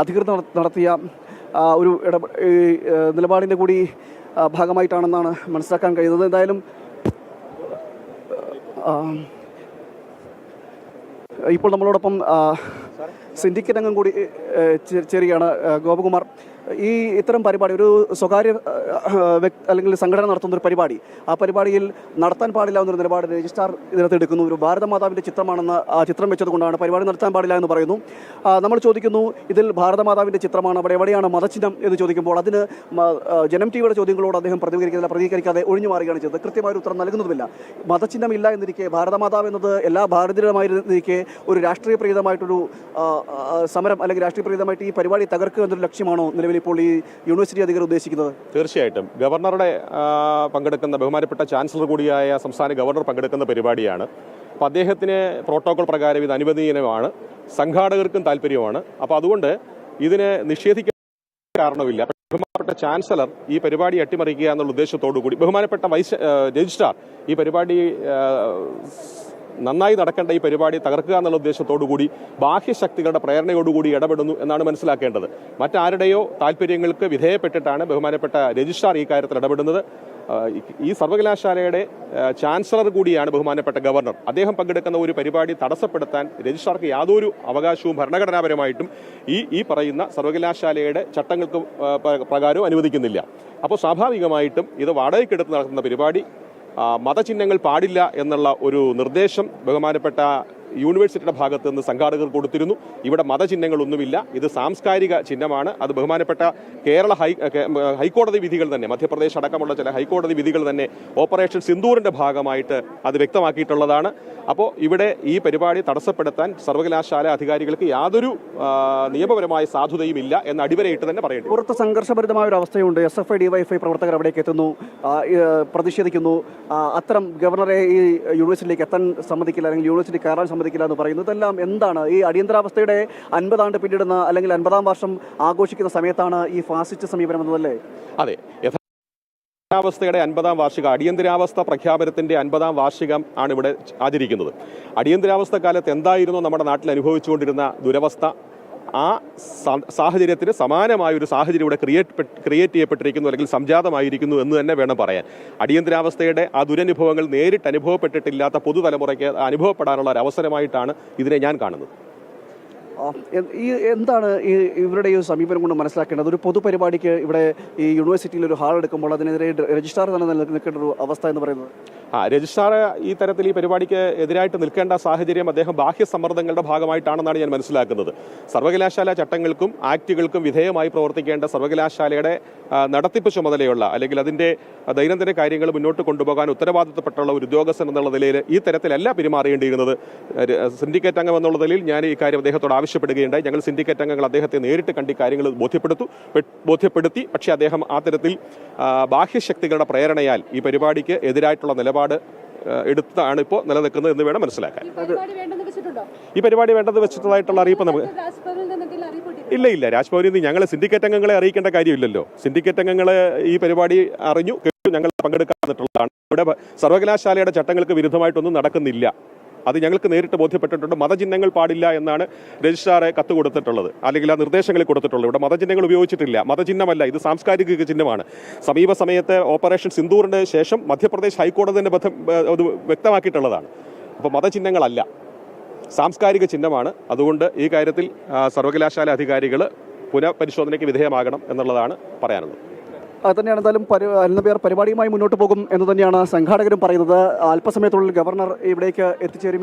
അധികൃതർ നടത്തിയ ഒരു ഇട നിലപാടിന്റെ കൂടി ഭാഗമായിട്ടാണെന്നാണ് മനസ്സിലാക്കാൻ കഴിയുന്നത്. എന്തായാലും ഇപ്പോൾ നമ്മളോടൊപ്പം സിൻഡിക്കറ്റ് അംഗം കൂടി ചേരുകയാണ് ഗോപകുമാർ. ഈ ഇത്തരം പരിപാടി ഒരു സ്വകാര്യ വ്യക്തി അല്ലെങ്കിൽ സംഘടന നടത്തുന്ന ഒരു പരിപാടി ആ പരിപാടിയിൽ നടത്താൻ പാടില്ല എന്നൊരു നിലപാട് രജിസ്ട്രാർ ഇതിനകത്ത് എടുക്കുന്നു. ഒരു ഭാരതമാതാവിന്റെ ചിത്രമാണെന്ന് ആ ചിത്രം വെച്ചതുകൊണ്ടാണ് പരിപാടി നടത്താൻ പാടില്ല എന്ന് പറയുന്നു. നമ്മൾ ചോദിക്കുന്നു ഇതിൽ ഭാരതമാതാവിന്റെ ചിത്രമാണ് അവിടെ എവിടെയാണ് മതചിഹ്നം എന്ന് ചോദിക്കുമ്പോൾ അതിന് ജനം ടി വിയുടെ ചോദ്യങ്ങളോട് അദ്ദേഹം പ്രതികരിക്കുന്നില്ല പ്രതികരിക്കാതെ ഒഴിഞ്ഞു മാറുകയാണ് ചെയ്തത്. കൃത്യമായ ഒരു ഉത്തരം നൽകുന്നതുമില്ല. മതചിഹ്നം ഇല്ല എന്നിരിക്കെ ഭാരതമാതാവ് എന്നത് എല്ലാ ഭാരതീയമായിരുന്നിരിക്കെ ഒരു രാഷ്ട്രീയപ്രീതമായിട്ടൊരു സമരം അല്ലെങ്കിൽ രാഷ്ട്രീയപ്രീതമായിട്ട് ഈ പരിപാടി തകർക്കുക എന്നൊരു ലക്ഷ്യമാണോ നിലവിൽ ഇപ്പോൾ ഈ യൂണിവേഴ്സിറ്റി അധികൃതർ ഉദ്ദേശിക്കുന്നത്? തീർച്ചയായിട്ടും. ഗവർണറുടെ പങ്കെടുക്കുന്ന ബഹുമാനപ്പെട്ട ചാൻസലർ കൂടിയായ സംസ്ഥാന ഗവർണർ പങ്കെടുക്കുന്ന പരിപാടിയാണ്. അപ്പോൾ അദ്ദേഹത്തിന് പ്രോട്ടോകോൾ പ്രകാരം ഇത് അനുവദനീയമാണ്. സംഘാടകർക്കും താല്പര്യമാണ്. അപ്പോൾ അതുകൊണ്ട് ഇതിനെ നിഷേധിക്കാൻ കാരണമില്ല. ബഹുമാനപ്പെട്ട ചാൻസലർ ഈ പരിപാടി അട്ടിമറിക്കുക എന്നുള്ള ഉദ്ദേശത്തോടു കൂടി ബഹുമാനപ്പെട്ട വൈസ് രജിസ്ട്രാർ ഈ പരിപാടി നന്നായി നടക്കേണ്ട ഈ പരിപാടി തകർക്കുക എന്നുള്ള ഉദ്ദേശത്തോടു കൂടി ബാഹ്യശക്തികളുടെ പ്രേരണയോടുകൂടി ഇടപെടുന്നു എന്നാണ് മനസ്സിലാക്കേണ്ടത്. മറ്റാരുടെയോ താല്പര്യങ്ങൾക്ക് വിധേയപ്പെട്ടിട്ടാണ് ബഹുമാനപ്പെട്ട രജിസ്ട്രാർ ഈ കാര്യത്തിൽ ഇടപെടുന്നത്. ഈ സർവകലാശാലയുടെ ചാൻസലർ കൂടിയാണ് ബഹുമാനപ്പെട്ട ഗവർണർ. അദ്ദേഹം പങ്കെടുക്കുന്ന ഒരു പരിപാടി തടസ്സപ്പെടുത്താൻ രജിസ്ട്രാർക്ക് യാതൊരു അവകാശവും ഭരണഘടനാപരമായിട്ടും ഈ ഈ പറയുന്ന സർവകലാശാലയുടെ ചട്ടങ്ങൾക്ക് പ്രകാരവും അനുവദിക്കുന്നില്ല. അപ്പോൾ സ്വാഭാവികമായിട്ടും ഇത് വാടകയ്ക്കെടുത്ത് നടത്തുന്ന പരിപാടി മതചിഹ്നങ്ങൾ പാടില്ല എന്നുള്ള ഒരു നിർദ്ദേശം ബഹുമാനപ്പെട്ട യൂണിവേഴ്സിറ്റിയുടെ ഭാഗത്ത് നിന്ന് സംഘാടകർ കൊടുത്തിരുന്നു. ഇവിടെ മതചിഹ്നങ്ങളൊന്നുമില്ല. ഇത് സാംസ്കാരിക ചിഹ്നമാണ്. അത് ബഹുമാനപ്പെട്ട കേരള ഹൈ ഹൈക്കോടതി വിധികൾ തന്നെ മധ്യപ്രദേശ് അടക്കമുള്ള ചില ഹൈക്കോടതി വിധികൾ തന്നെ ഓപ്പറേഷൻ സിന്ദൂറിന്റെ ഭാഗമായിട്ട് അത് വ്യക്തമാക്കിയിട്ടുള്ളതാണ്. അപ്പോൾ ഇവിടെ ഈ പരിപാടി തടസ്സപ്പെടുത്താൻ സർവകലാശാല അധികാരികൾക്ക് യാതൊരു നിയമപരമായ സാധുതയും ഇല്ല എന്ന് അടിവരയിട്ട് തന്നെ പറയട്ടെ. പുറത്ത് സംഘർഷഭരിതമായ ഒരു അവസ്ഥയുണ്ട് എസ് എഫ് ഐ ഡിവൈഎഫ്ഐ പ്രവർത്തകർ അവിടേക്ക് എത്തുന്നു. പ്രതിഷേധിക്കുന്നു. അത്തരം ഗവർണറെ ഈ യൂണിവേഴ്സിറ്റിയിലേക്ക് എത്താൻ സമ്മതിക്കില്ല. അല്ലെങ്കിൽ യൂണിവേഴ്സിറ്റി കയറാൻ സമ്മതിക്കില്ല എന്ന് പറയുന്നു. ഇതെല്ലാം എന്താണ്? ഈ അടിയന്തരാവസ്ഥയുടെ അൻപതാണ്ട് പിന്നിടുന്ന അല്ലെങ്കിൽ അൻപതാം വർഷം ആഘോഷിക്കുന്ന സമയത്താണ് ഈ ഫാസിസ്റ്റ് സമീപനം എന്നതല്ലേ? അതെ. അടിയന്തരാവസ്ഥയുടെ അൻപതാം വാർഷികം അടിയന്തരാവസ്ഥ പ്രഖ്യാപനത്തിന്റെ അൻപതാം വാർഷികം ആണ് ഇവിടെ ആചരിക്കുന്നത്. അടിയന്തരാവസ്ഥ കാലത്ത് എന്തായിരുന്നു നമ്മുടെ നാട്ടിൽ അനുഭവിച്ചുകൊണ്ടിരുന്ന ദുരവസ്ഥ? ആ സാഹചര്യത്തിന് സമാനമായ ഒരു സാഹചര്യം ഇവിടെ ക്രിയേറ്റ് ക്രിയേറ്റ് ചെയ്യപ്പെട്ടിരിക്കുന്നു അല്ലെങ്കിൽ സംജാതമായിരിക്കുന്നു എന്ന് തന്നെ വേണം പറയാൻ. അടിയന്തരാവസ്ഥയുടെ ആ ദുരനുഭവങ്ങൾ നേരിട്ട് അനുഭവപ്പെട്ടിട്ടില്ലാത്ത പുതുതലമുറയ്ക്ക് അനുഭവപ്പെടാനുള്ള ഒരു അവസരമായിട്ടാണ് ഇതിനെ ഞാൻ കാണുന്നത്. ഈ എന്താണ് ഈ ഇവരുടെ ഈ സമീപനം കൊണ്ട് മനസ്സിലാക്കേണ്ടത്? ഒരു പൊതുപരിപാടിക്ക് ഇവിടെ ഈ യൂണിവേഴ്സിറ്റിയിൽ ഒരു ഹാൾ എടുക്കുമ്പോൾ അതിനെതിരെ രജിസ്ട്രാർ തന്നെ നിൽക്കേണ്ട ഒരു അവസ്ഥ എന്ന് പറയുന്നത്? രജിസ്ട്രാർ ഈ തരത്തിൽ ഈ പരിപാടിക്ക് എതിരായിട്ട് നിൽക്കേണ്ട സാഹചര്യം അദ്ദേഹം ബാഹ്യ സമ്മർദ്ദങ്ങളുടെ ഭാഗമായിട്ടാണെന്നാണ് ഞാൻ മനസ്സിലാക്കുന്നത്. സർവകലാശാല ചട്ടങ്ങൾക്കും ആക്റ്റുകൾക്കും വിധേയമായി പ്രവർത്തിക്കേണ്ട സർവകലാശാലയുടെ നടത്തിപ്പ് ചുമതലയുള്ള അല്ലെങ്കിൽ അതിന്റെ ദൈനംദിന കാര്യങ്ങൾ മുന്നോട്ട് കൊണ്ടുപോകാൻ ഉത്തരവാദിത്തപ്പെട്ടുള്ള ഒരു ഉദ്യോഗസ്ഥൻ എന്നുള്ള നിലയിൽ ഈ തരത്തിലല്ല പെരുമാറേണ്ടിയിരുന്നത് സിൻഡിക്കേറ്റ് അംഗം എന്നുള്ള നിലയിൽ ഞാൻ ഈ കാര്യം അദ്ദേഹത്തോട് ആവശ്യപ്പെടുകയുണ്ടായി. ഞങ്ങൾ സിൻഡിക്കേറ്റ് അംഗങ്ങൾ അദ്ദേഹത്തെ നേരിട്ട് കണ്ടി കാര്യങ്ങൾ ബോധ്യപ്പെടുത്തു. ബോധ്യപ്പെടുത്തി. പക്ഷേ അദ്ദേഹം ആ തരത്തിൽ ബാഹ്യശക്തികളുടെ പ്രേരണയാൽ ഈ പരിപാടിക്ക് എതിരായിട്ടുള്ള നിലപാട് ആ, എടുത്താണ് ഇപ്പോൾ നിലനിൽക്കുന്നത് എന്ന് വേണം മനസ്സിലാക്കാൻ. ഈ പരിപാടി വേണ്ടത് വെച്ചിട്ടുള്ളതായിട്ടുള്ള അറിയിപ്പ് നമുക്ക്? ഇല്ല ഇല്ല. രാജ്ഭവനിൽ നിന്ന് ഞങ്ങൾ സിൻഡിക്കേറ്റ് അംഗങ്ങളെ അറിയിക്കേണ്ട കാര്യമില്ലല്ലോ. സിൻഡിക്കേറ്റ് അംഗങ്ങളെ ഈ പരിപാടി അറിഞ്ഞു കേട്ടു ഞങ്ങൾ പങ്കെടുക്കാന്നിട്ടുള്ളതാണ് ഇവിടെ സർവകലാശാലയുടെ ചട്ടങ്ങൾക്ക് വിരുദ്ധമായിട്ടൊന്നും നടക്കുന്നില്ല. അത് ഞങ്ങൾക്ക് നേരിട്ട് ബോധ്യപ്പെട്ടിട്ടുണ്ട്. മതചിഹ്നങ്ങൾ പാടില്ല എന്നാണ് രജിസ്ട്രാറെ കത്ത് കൊടുത്തിട്ടുള്ളത്. അല്ലെങ്കിൽ ആ നിർദ്ദേശങ്ങൾ കൊടുത്തിട്ടുള്ളത്. ഇവിടെ മതചിഹ്നങ്ങൾ ഉപയോഗിച്ചിട്ടില്ല. മതചിഹ്നമല്ല ഇത് സാംസ്കാരിക ചിഹ്നമാണ്. സമീപ സമയത്ത് ഓപ്പറേഷൻ സിന്ദൂറിന്റെ ശേഷം മധ്യപ്രദേശ് ഹൈക്കോടതി തന്നെ ബന്ധം അത് വ്യക്തമാക്കിയിട്ടുള്ളതാണ്. അപ്പോൾ മതചിഹ്നങ്ങളല്ല. സാംസ്കാരിക ചിഹ്നമാണ്. അതുകൊണ്ട് ഈ കാര്യത്തിൽ സർവകലാശാല അധികാരികൾ പുനഃപരിശോധനയ്ക്ക് വിധേയമാകണം എന്നുള്ളതാണ് പറയാനുള്ളത്. തന്നെയാണ് എന്തായാലും പരി അൽനബിയാർ പരിപാടിയുമായി മുന്നോട്ട് പോകും എന്ന് തന്നെയാണ് സംഘാടകരും പറയുന്നത്. അല്പസമയത്തുള്ളിൽ ഗവർണർ ഇവിടേക്ക് എത്തിച്ചേരും.